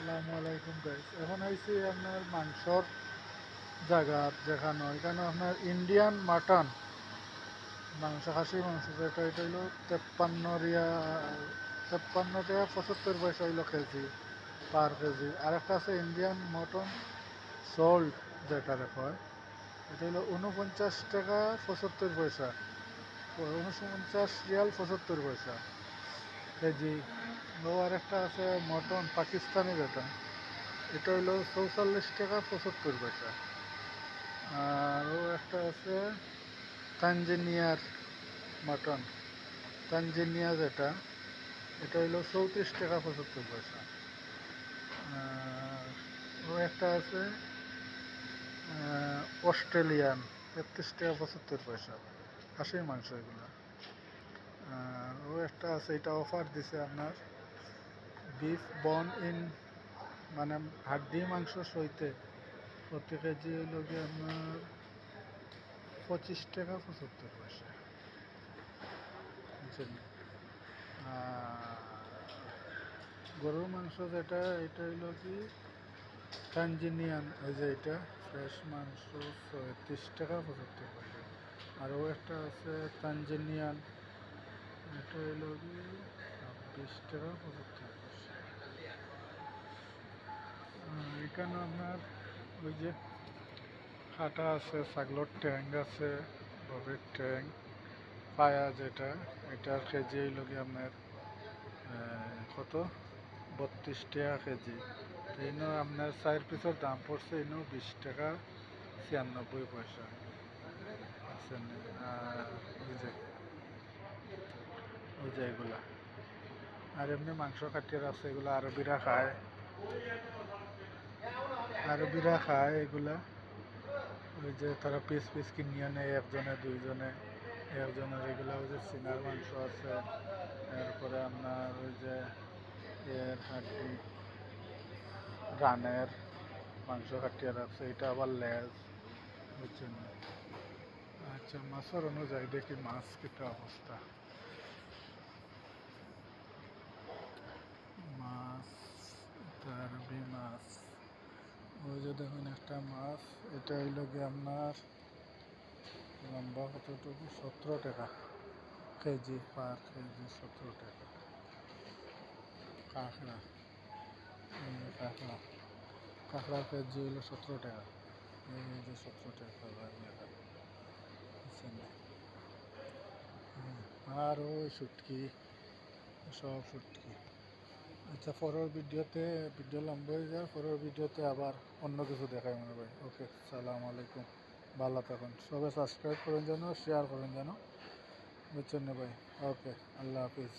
আসসালামু আলাইকুম গাইস এখন আইছি আপনার মাংসর জায়গা যেখানে এখানে আপনার ইন্ডিয়ান মাটন মাংস খাসি, মাংস যেটা, এটা হইল তেপ্পান্ন রিয়া, তেপ্পান্ন টাকা পঁচাত্তর পয়সা হইল কেজি পার কেজি। আর একটা আছে ইন্ডিয়ান মটন সল্ট যেটা হয় এটা হলো উনপঞ্চাশ টাকা পঁচাত্তর পয়সা। উনপঞ্চাশ রিয়াল পঁচাত্তর পয়সা। কেজি। ও আর একটা আছে, মটন পাকিস্তানি যেটা এটা হইল চৌচল্লিশ টাকা পঁচাত্তর পয়সা। আর ও একটা আছে তানজেনিয়ার মটন। তানজেনিয়া যেটা, এটা হইল চৌত্রিশ টাকা পঁচাত্তর পয়সা। ও একটা আছে অস্ট্রেলিয়ান, তেত্রিশ টাকা পঁচাত্তর পয়সা। খাসির মাংস এগুলো। ও একটা আছে, এটা অফার দিছে আপনার বিফ বন ইন মানে হাড্ডি মাংস সইতে। প্রতি কেজি গিয়ে আপনার পঁচিশ টাকা পঁচাত্তর পয়সা। গরুর মাংস যেটা, এটা হইল কি তানজিনিয়ান এই যে এটা, ফ্রেশ মাংস পঁয়ত্রিশ টাকা পঁচাত্তর পয়সা। আরও একটা আছে তানজিনিয়ান এটা হইল কি ছাব্বিশ টাকা পঁচাত্তর পয়সা আর এখানে আপনার ওই যে কাটা আছে, ছাগলের ট্যাং আছে ববের ট্যাং পায়া যেটা, এটার কেজি হইল কি আপনার কত? বত্রিশ টাকা কেজি। এইনো আপনার চার পিসের দাম পড়ছে এইনো বিশ টাকা ছিয়ানব্বই পয়সা। যে, ওই যে এগুলা। আর এমনি মাংস কাটিয়ে আছে এগুলো আরবিরা খায়। আরবিরা খায় এগুলা। ওই যে তারা পিস পিস কিনিয়ে নেয় একজনে, দুইজনে। একজনের এগুলা ওই যে সিনার মাংস আছে, এরপরে আপনার ওই যে এর হাড্ডি রানের মাংস কাটিয়ে রাখছে এটা আবার লেজ, বুঝছেন? আচ্ছা মাছের অনুযায়ী দেখি মাছ কিটা অবস্থা মাছ এটা আরবি মাছ ওই যে দেখুন একটা মাছ, এটা হইল গিয়ে আপনার লম্বা কতটুকু? সতেরো টাকা কেজি পার কেজি সতেরো টাকা। কাঁকড়া কাঁকড়া। কাঁকড়া কেজি হইল সতেরো টাকা। এই যে সতেরো টাকা আর ওই শুটকি সব শুটকি আচ্ছা পরের ভিডিওতে, ভিডিও লম্বা হয়ে যায় পরের ভিডিওতে আবার অন্য কিছু দেখায় মনে ভাই ওকে, সালাম আলাইকুম। ভালো থাকুন। সবাই সাবস্ক্রাইব করেন যেন শেয়ার করেন যেন। বুঝছেন না ভাই? ওকে, আল্লাহ হাফিজ।